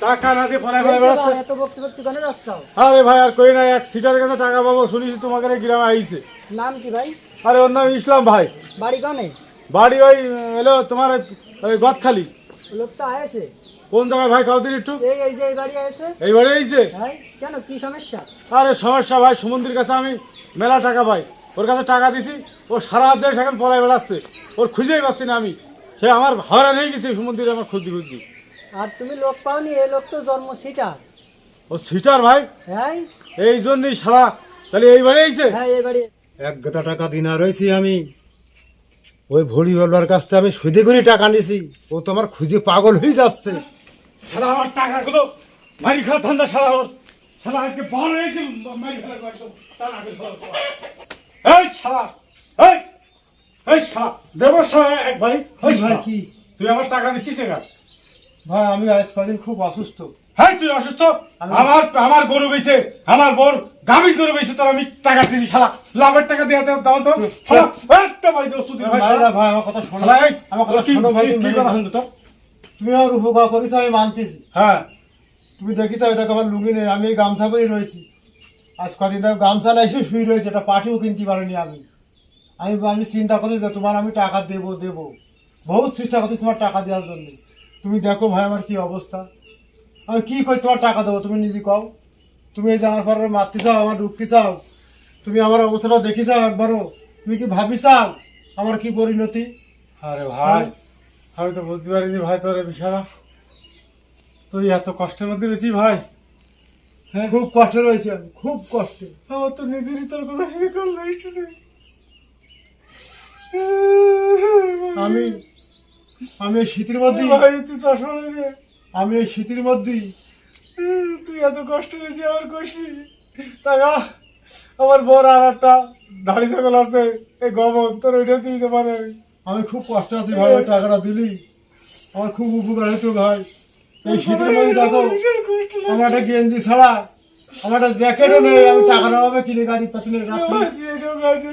টাকা না দিয়ে ফলাই ফলাই বেড়াচ্ছে। এত বক্তব্য কেন রাস্তাও আরে ভাই আর কই না এক সিটার কাছে টাকা পাবো শুনেছি তোমাকে গ্রামে আইছে। নাম কি ভাই? আরে ওর নাম ইসলাম ভাই। বাড়ি কানে? বাড়ি ওই এলো তোমার ওই- গদখালি লোকটা আয়েছে। কোন জায়গায় ভাই কাউদিন একটু? এই এই যে এই বাড়ি আয়েছে। এই বাড়ি আইছে? ভাই কেন কি সমস্যা? আরে সমস্যা ভাই সমুদ্রের কাছে আমি মেলা টাকা পাই। ওর কাছে টাকা দিছি ও সারা দেশ এখন পলাই বেড়াচ্ছে। ওর খুঁজেই পাচ্ছি না আমি। সে আমার হয়রান হয়ে গেছে সমুদ্রে আমার খুঁজতে খুঁজতে। আর তুমি লোক পাওনি এই লোক তো জন্ম সিটা ও সিটার ভাই? হ্যাঁ এই জন্যই সারা তাহলে এই বাড়ি আইছে? হ্যাঁ এই বাড়ি। এক গাদা টাকা দিনা রয়েছি আমি। ওই ভরি বলবার কাছ থেকে আমি সুদে করে টাকা নিছি। ও তো আমার খুঁজে পাগল হয়ে যাচ্ছে। শালা আমার টাকাগুলো মারি খাওয়া ধান্দা শালা ওর। শালা আজকে বড় হয়েছে মারি ফেলা এই শালা এই এই শালা দেব শালা এক ভাই কি ভাই কি? তুই আমার টাকা দিচ্ছিস না ভাই আমি আজ কদিন খুব অসুস্থ। হ্যাঁ তুই অসুস্থ? আমার আমার গরু বেছে আমার বোর গাভীর গরু বেছে তোর আমি টাকা দিছি শালা। লাভের টাকা দিয়ে দাও তো। শালা, একটা বাড়ি দেবো সুদিন ভাই ভাই আমার কথা শোনো। এই, আমার কথা শোনো ভাই কি- কথা শুনতো তো? তুমি আমার উপকার করেছ আমি মানতেছি। হ্যাঁ। তুমি দেখিস দেখো আমার লুঙ্গি নেই আমি এই গামছা পরেই রয়েছি। আজ কদিন ধরে গামছা না এসে শুয়ে রয়েছে এটা পাটিও কিনতে পারিনি আমি। আমি আমি চিন্তা করছি যে তোমার আমি টাকা দেবো দেবো। বহুত চেষ্টা করছি তোমার টাকা দেওয়ার জন্য। তুমি দেখো ভাই আমার কি অবস্থা। আমি কি করি তোমার টাকা দেবো তুমি নিজে কও। তুমি এই যে আমার পরে মারতে চাও আমার ঢুকতে চাও তুমি আমার অবস্থাটা দেখি চাও একবারও। তুমি কি ভাবি চাও আমার কি পরিণতি? আরে ভাই আমি তো বুঝতে পারিনি ভাই তোর বিষয়টা। তুই এত কষ্টের মধ্যে রয়েছি ভাই। হ্যাঁ? খুব কষ্ট রয়েছে আমি খুব কষ্টে। আমার তো নিজেরই তোর কথা শুনে করল আমি আমি এই শীতের মধ্যে ভাই তুই চশমা রয়েছে আমি এই শীতের মধ্যেই তুই এত কষ্ট রয়েছি আমার কষ্টি টাকা আমার বড় আর একটা দাড়ি ছাগল আছে এই গবন তোর ওইটা দিতে পারে। আমি খুব কষ্ট আছি ভাই ওই টাকাটা দিলি। আমার খুব উপকার হতো ভাই। এই শীতের মধ্যে দেখো আমার একটা গেঞ্জি ছাড়া আমার একটা জ্যাকেটও নেই আমি টাকার অভাবে কিনে গাড়ি পাচ্ছি না রাত্রি।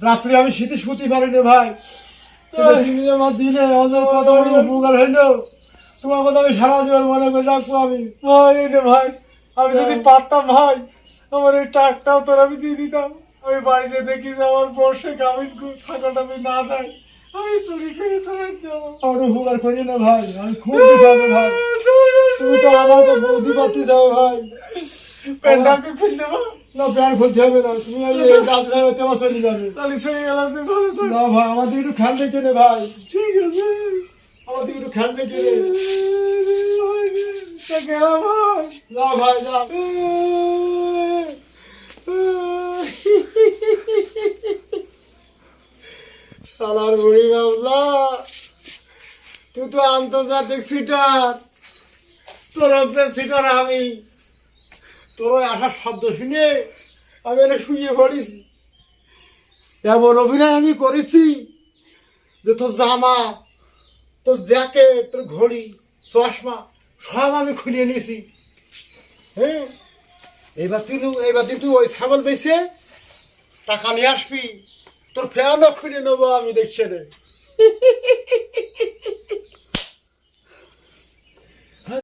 রাত্রে আমি শীতে শুতে পারি না ভাই। তুমি আমার দিলে আমাদের কত বড় উপকার হইল। তোমার কথা আমি সারা জীবন মনে করে রাখব আমি। ভাই নে ভাই আমি যদি পারতাম ভাই আমার এই টাকটাও তোর আমি দিয়ে দিতাম। আমি বাড়িতে দেখি যে আমার বর্ষে গাভীর গু- ছাগলটা যদি না দেয় আমি চুরি করে তোরা দেবো আমার উপকার করি না ভাই আমি খুব দিতে ভাই। তুমি তো আমার বৌদি পাতি যাও ভাই। প্যান্ডাকে খুলে দেবো। না প্যান্ট খুলতে হবে না। তুমি এই যে যাতে যাবে তোমার চলে যাবে। তাহলে চলে গেলাম তুই ভালো থাক। না ভাই আমাদের একটু খেয়াল রেখে নে ভাই। ঠিক আছে। আমাদের একটু খেয়াল রেখে নে। তা গেলাম ভাই। না ভাই না। শালার বুড়ি বাবলা তুই তো আন্তর্জাতিক সিটার তোর সিটার আমি। তোর আসার শব্দ শুনে আমি এটা শুয়ে পড়েছি এমন অভিনয় আমি করেছি যে তোর জামা, তোর জ্যাকেট, তোর ঘড়ি, চশমা, সব আমি খুলিয়ে নিয়েছি। হ্যাঁ? এবার তুই এবার তুই তুই ওই ছাগল বেছে টাকা নিয়ে আসবি, তোর ফ্যানও খুলে নেব আমি দেখছে রে।